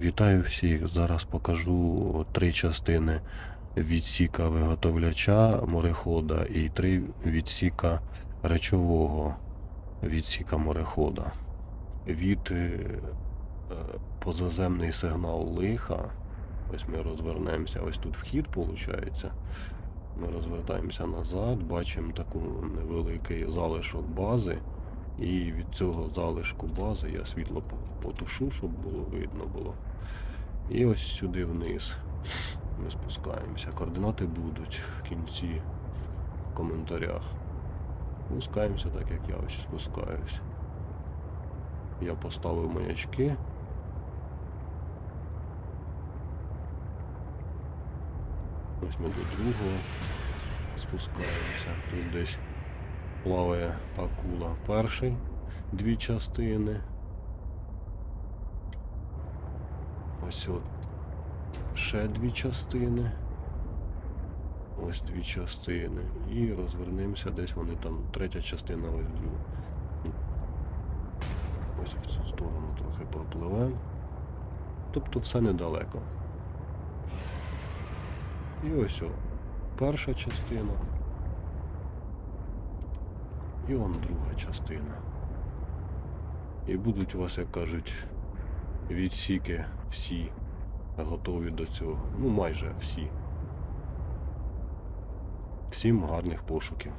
Вітаю всіх! Зараз покажу три частини відсіка виготовляча морехода і три відсіка речового відсіка морехода. Від е, позаземний сигнал лиха. Ось ми розвернемося, ось тут вхід виходить. Ми розвертаємося назад, бачимо таку невеликий залишок бази. І від цього залишку бази я світло потушу, щоб було видно було. І ось сюди вниз ми спускаємося. Координати будуть в кінці в коментарях. Спускаємося так, як я ось спускаюсь. Я поставив маячки. Ось ми до другого спускаємося. Тут десь плаває акула перший, дві частини. Ось от ще дві частини. Ось дві частини. І розвернемося десь вони там, третя частина ось другу. Ось в цю сторону трохи пропливемо. Тобто все недалеко. І ось о, перша частина. І он друга частина. І будуть у вас, як кажуть, відсіки всі готові до цього. Ну майже всі. Всім гарних пошуків.